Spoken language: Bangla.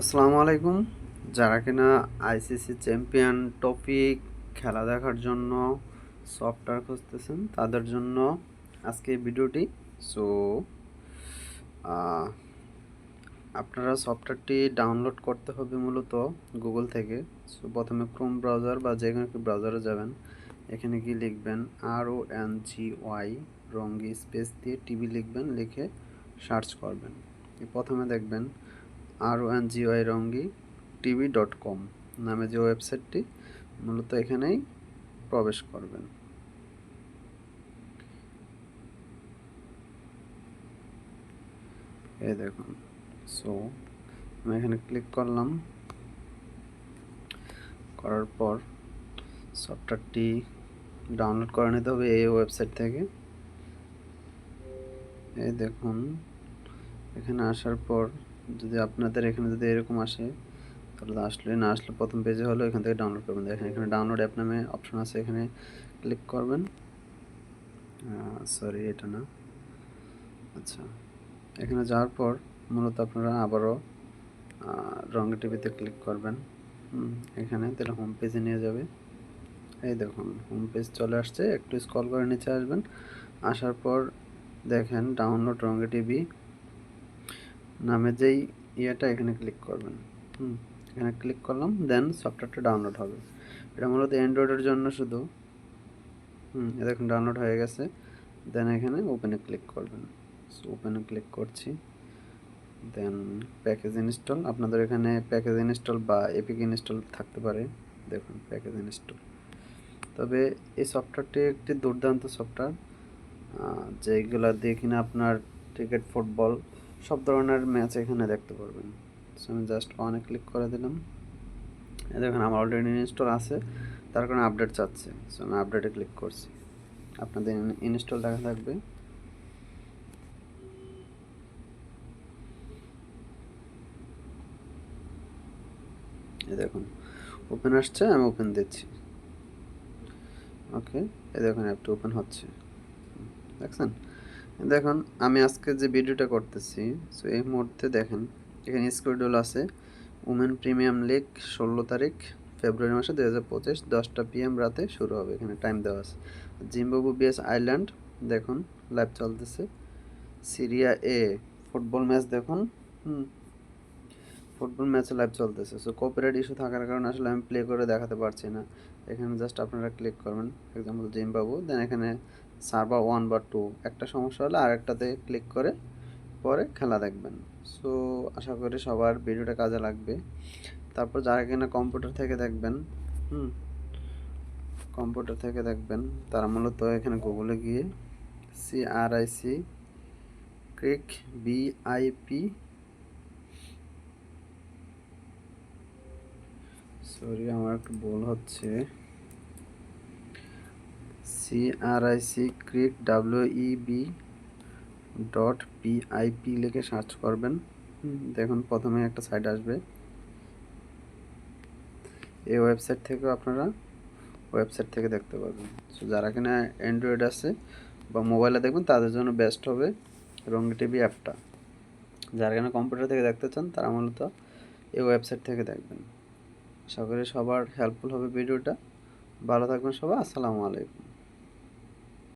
আসসালামু আলাইকুম। যারা কিনা আইসিসি চ্যাম্পিয়ন টপিক খেলা দেখার জন্য সফটওয়্যার খুঁজতেছেন, তাদের জন্য আজকে ভিডিওটি। সো আপনারা সফটওয়্যারটি ডাউনলোড করতে হবে মূলত গুগল থেকে। সো প্রথমে ক্রোম ব্রাউজার বা যে কোনো ব্রাউজারে যাবেন। এখানে কি লিখবেন R O N G Y Rongi space দিয়ে টিভি লিখবেন, লিখে সার্চ করবেন। প্রথমে দেখবেন আর one G Y Rongi TV dot com নামে যে ওয়েবসাইটটি, মূলত এখানেই প্রবেশ করবেন। এই দেখুন সো আমি এখানে ক্লিক করলাম। করার পর সফটওয়্যারটি ডাউনলোড করে নিতে হবে এই ওয়েবসাইট থেকে। এই দেখুন, এখানে আসার পর যদি আপনাদের এখানে যদি এরকম আসে, তাহলে আসলে না আসলে প্রথম পেজে হলো এখান থেকে ডাউনলোড করবেন। দেখেন এখানে ডাউনলোড অ্যাপ নামে অপশন আছে, এখানে ক্লিক করবেন। সরি এটা না। আচ্ছা এখানে যাওয়ার পর মূলত আপনারা আবারও রঙের টিভিতে ক্লিক করবেন। এখানে তাহলে হোম পেজে নিয়ে যাবে। এই দেখুন হোম পেজ চলে আসছে, একটু স্কল করে নিচে আসবেন। আসার পর দেখেন ডাউনলোড রঙে টিভি নামে যেই ইয়েটা এখানে ক্লিক করবেন। হুম, এখানে ক্লিক করলাম দেন সফটওয়্যারটা ডাউনলোড হবে। এটা মূলত অ্যান্ড্রয়েডের জন্য শুধু। হুম দেখুন ডাউনলোড হয়ে গেছে। দেন এখানে ওপেনে ক্লিক করবেন। সো ওপেনে ক্লিক করছি। দেন প্যাকেজ ইনস্টল আপনাদের এখানে প্যাকেজ ইনস্টল বা এপিক ইনস্টল থাকতে পারে। দেখুন প্যাকেজ ইনস্টল তবে এই সফটওয়্যারটি একটি দুর্দান্ত সফটওয়্যার যেগুলো দিয়ে কিনা আপনার ক্রিকেট ফুটবল সব ধরনের ম্যাচ এখানে দেখতে পারবেন। সো আমি জাস্ট অনে ক্লিক করে দিলাম। দেখুন, আমার অলরেডি ইনস্টল আছে। তার কারণে আপডেট চাচ্ছে। সো আমি আপডেটে ক্লিক করছি। আপনাদের ইনস্টল দেখা থাকবে। দেখুন ওপেন আসছে, আমি ওপেন দিচ্ছি। ওকে এই দেখুন অ্যাপটা ওপেন হচ্ছে। দেখছেন? দেখুন, আমি আজকে যে ভিডিওটা করতেছি সো এই মুহূর্তে দেখেন, এখানে স্কুডিউল আছে। উমেন প্রিমিয়াম লিগ ষোলো তারিখ ফেব্রুয়ারি মাসে দু হাজার পঁচিশ, দশটা পিএম রাতে শুরু হবে, এখানে টাইম দেওয়া আছে। জিম্বাবু বিএস আইল্যান্ড দেখুন লাইভ চলতেছে। সিরিয়া এ ফুটবল ম্যাচ দেখুন, হুম ফুটবল ম্যাচে লাইভ চলতেছে। সো কপিরাইট ইস্যু থাকার কারণে আসলে আমি প্লে করে দেখাতে পারছি না। এখানে জাস্ট আপনারা ক্লিক করবেন এক্সাম্পল জিম্বাবু দেন এখানে সার্ভার ওয়ান বা টু একটা সমস্যা হলে আরেকটাতে ক্লিক করে পরে খেলা দেখবেন। সো আশা করি সবার ভিডিওটা কাজে লাগবে। তারপর যারা কিনা কম্পিউটার থেকে দেখবেন, হুম কম্পিউটার থেকে দেখবেন, তারা মূলত এখানে গুগলে গিয়ে সি আর আই সি ক্রিক বিআইপি সরি আমার একটু ভুল হচ্ছে। C R I C ক্রিক W E B dot PIP লিখে সার্চ করবেন। দেখুন, প্রথমে একটা সাইট আসবে। এই ওয়েবসাইট থেকেও আপনারা ওয়েবসাইট থেকে দেখতে পারবেন। সো যারা কিনা অ্যান্ড্রয়েড আছে বা মোবাইলে দেখবেন, তাদের জন্য বেস্ট হবে রঙ্গি টিভি অ্যাপটা যারা কিনা কম্পিউটার থেকে দেখতে চান, তারা মূলত এই ওয়েবসাইট থেকে দেখবেন। আশা করি সবার হেল্পফুল হবে ভিডিওটা। ভালো থাকবেন সবাই, আসসালামু আলাইকুম।